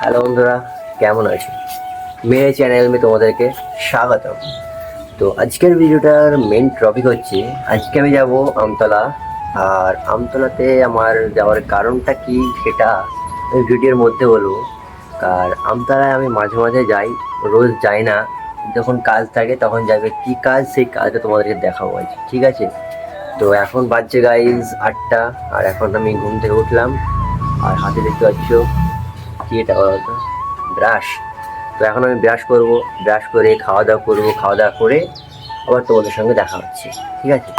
Hello বন্ধুরা, কেমন আছো? মেরে চ্যানেল মে তোমাদেরকে স্বাগতম। তো আজকের ভিডিওটার মেন টপিক হচ্ছে, আজকে আমি যাব আমতলা। আর আমতলাতে আমার যাওয়ার কারণটা কি সেটা আমি ভিডিওর মধ্যে বলব। আর আমতলায় আমি মাঝে মাঝে যাই, রোজ যাই না। যখন কাজ থাকে তখন যাবে, কি কাজ সেই কাজটা তোমাদেরকে দেখাবো আজ, ঠিক আছে? তো এখন বাজছে গাইজ আটটা, আর এখন আমি ঘুম থেকে উঠলাম। আর হাতে দেখতে পাচ্ছ কি এটা ব্রাশ। তো এখন আমি ব্রাশ করব, ব্রাশ করে খাওয়া দাওয়া করব খাওয়া দাওয়া করে আবার তোমাদের সঙ্গে দেখা হচ্ছে, ঠিক আছে?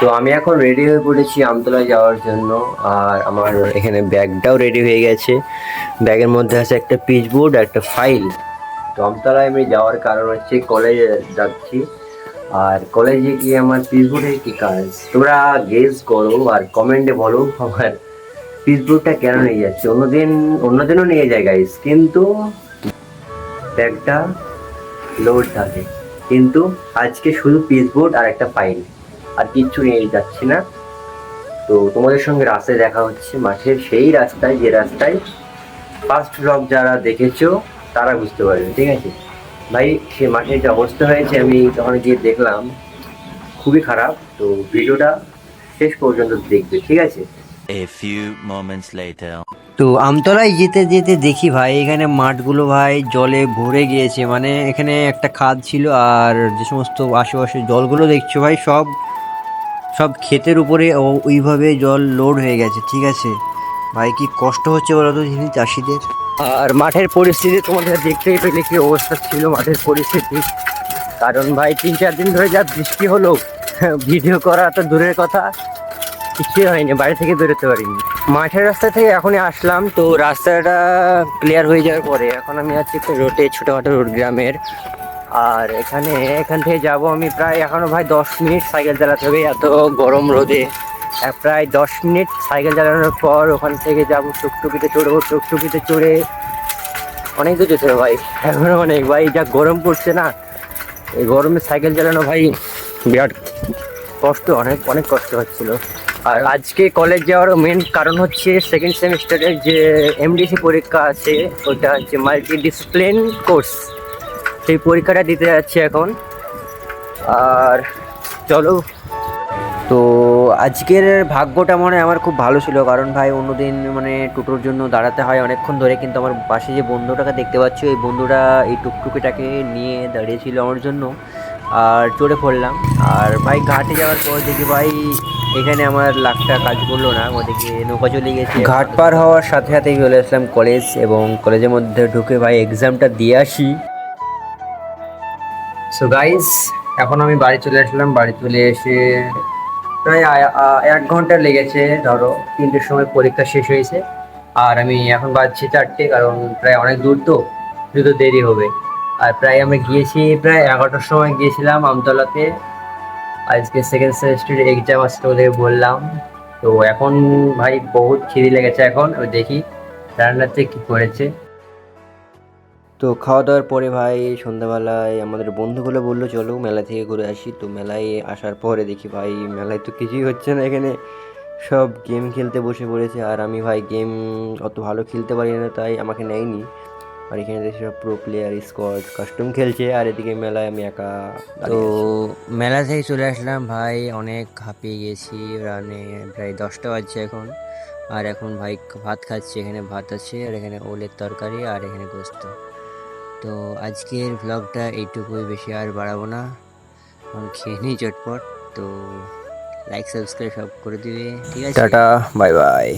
তো আমি এখন রেডি হয়ে পড়েছি আমতলায় যাওয়ার জন্য, আর আমার এখানে ব্যাগটাও রেডি হয়ে গেছে। ব্যাগের মধ্যে আছে একটা পিচবোর্ড আর একটা ফাইল তো আমতলায় আমি যাওয়ার কারণ হচ্ছে কলেজে যাচ্ছি, আর কলেজে গিয়ে আমার পিচবোর্ডের কি কাজ? তোমরা গেস করো আর কমেন্টে বলো আমার পিচবোর্ডটা কেন নিয়ে যাচ্ছে? অন্যদিন অন্যদিনও নিয়ে যায় গাইস কিন্তু ব্যাগটা লোড থাকে। কিন্তু আজকে শুধু পিচবোর্ড আর একটা ফাইল আর কিচ্ছু নিয়ে যাচ্ছি না। তো তোমাদের সঙ্গে রাস্তায় দেখা হচ্ছে মাঠের সেই রাস্তায়, যে রাস্তায় ফার্স্ট ব্লগ যারা দেখেছ, তারা বুঝতে পারবে, ঠিক আছে? ভাই, সে মাঠের যে অবস্থা হয়েছে, আমি তখন গিয়ে দেখলাম, খুবই খারাপ। তো ভিডিওটা শেষ পর্যন্ত দেখবে, ঠিক আছে? A few moments later. তো আমতলায় যেতে যেতে দেখি ভাই এখানে মাঠগুলো ভাই জলে ভরে গিয়েছে। মানে এখানে একটা খাদ ছিল আর যে সমস্ত আশেপাশে জলগুলো দেখছ ভাই সব সব ক্ষেতের উপরে ও- ওইভাবে জল লোড হয়ে গেছে ঠিক আছে? ভাই কি কষ্ট হচ্ছে বলো তো যিনি চাষিদের? আর মাঠের পরিস্থিতি তোমাদের দেখতেই পেলে কি অবস্থা ছিল মাঠের পরিস্থিতি। কারণ ভাই তিন চার দিন ধরে যা বৃষ্টি হলো ভিডিও করা তো দূরের কথা। কিছুই হয়নি, বাড়ি থেকে বেরোতে পারিনি। মাঠের রাস্তা থেকে এখনই আসলাম, তো রাস্তাটা ক্লিয়ার হয়ে যাওয়ার পরে এখন আমি আছি একটা রোডে ছোটোখাটো রোড গ্রামের। আর এখানে, এখান থেকে যাব আমি প্রায় এখনও ভাই দশ মিনিট সাইকেল চালাতে হবে, এত গরম রোদে। প্রায় দশ মিনিট সাইকেল চালানোর পর ওখান থেকে যাব টুকটুকিতে চড়বো, টুকটুকিতে চড়ে। অনেক দূর যেতে ভাই, এখন অনেক। ভাই, যা গরম পড়ছে না, এই গরমে সাইকেল চালানো ভাই বিরাট কষ্ট, অনেক অনেক কষ্ট হচ্ছিল। আর আজকে কলেজ যাওয়ার মেন কারণ হচ্ছে সেকেন্ড সেমিস্টারের যে এমডিসি পরীক্ষা আছে, ওটা হচ্ছে মাল্টি ডিসিপ্লিন কোর্স সেই পরীক্ষাটা দিতে যাচ্ছি এখন। আর চলো। তো আজকের ভাগ্যটা মনে আমার খুব ভালো ছিল, কারণ ভাই অন্যদিন মানে টোটোর জন্য দাঁড়াতে হয় অনেকক্ষণ ধরে, কিন্তু আমার পাশে যে বন্ধুটাকে দেখতে পাচ্ছ এই বন্ধুটা এই টুকটুকিটাকে নিয়ে দাঁড়িয়েছিল আমার জন্য। আর চড়ে পড়লাম। আর ভাই ঘাটে যাওয়ার পর দেখি ভাই এখানে আমার লাখটা কাজ করল না, ওদিকে নৌকা চলে গেছে। ঘাট পার হওয়ার সাথে সাথেই চলে আসলাম কলেজ এবং কলেজের মধ্যে ঢুকে ভাই এক্সামটা দিয়ে আসি। সো গাইস এখন আমি বাড়ি চলে আসলাম, বাড়ি চলে এসে প্রায় এক ঘণ্টা লেগেছে, ধরো তিনটের সময় পরীক্ষা শেষ হয়েছে। আর আমি এখন বাজছি চারটে, কারণ প্রায় অনেক দূর তো শুধু দেরি হবে। আর প্রায় আমি গিয়েছি, প্রায় এগারোটার সময় গিয়েছিলাম আমতলাতে। আজকে সেকেন্ড সেমিস্টারের এক্সাম আসতে ওদের বললাম। তো এখন ভাই বহুত খিদি লেগেছে এখন, ওই দেখি রান্নাতে কি করেছে। তো খাওয়া দাওয়ার পরে ভাই সন্ধ্যাবেলায় আমাদের বন্ধুগুলো বলল, চলো মেলা থেকে ঘুরে আসি। তো মেলায় আসার পরে দেখি ভাই মেলায় তো কিছুই হচ্ছে না এখানে। সব গেম খেলতে বসে পড়েছে আর আমি ভাই গেম অত ভালো খেলতে পারি না, তাই আমাকে নেয়নি। আর এখানে দেখছি সব প্রো প্লেয়ার স্কোয়াড কাস্টম খেলছে আর এদিকে মেলায় আমি একা তো মেলা থেকে চলে আসলাম ভাই অনেক হাঁপিয়ে গেছি রানে প্রায় দশটা বাজছে এখন। আর এখন ভাই ভাত খাচ্ছি এখানে ভাত আছে আর এখানে ওলের তরকারি আর এখানে গোস্ত। তো আজকের ব্লগটা এইটুকুই বেশি আর বাড়াবো না। এখন খেয়ে নিই চটপট তো লাইক সাবস্ক্রাইব সব করে দিবে। ঠিক আছে? Tata bye bye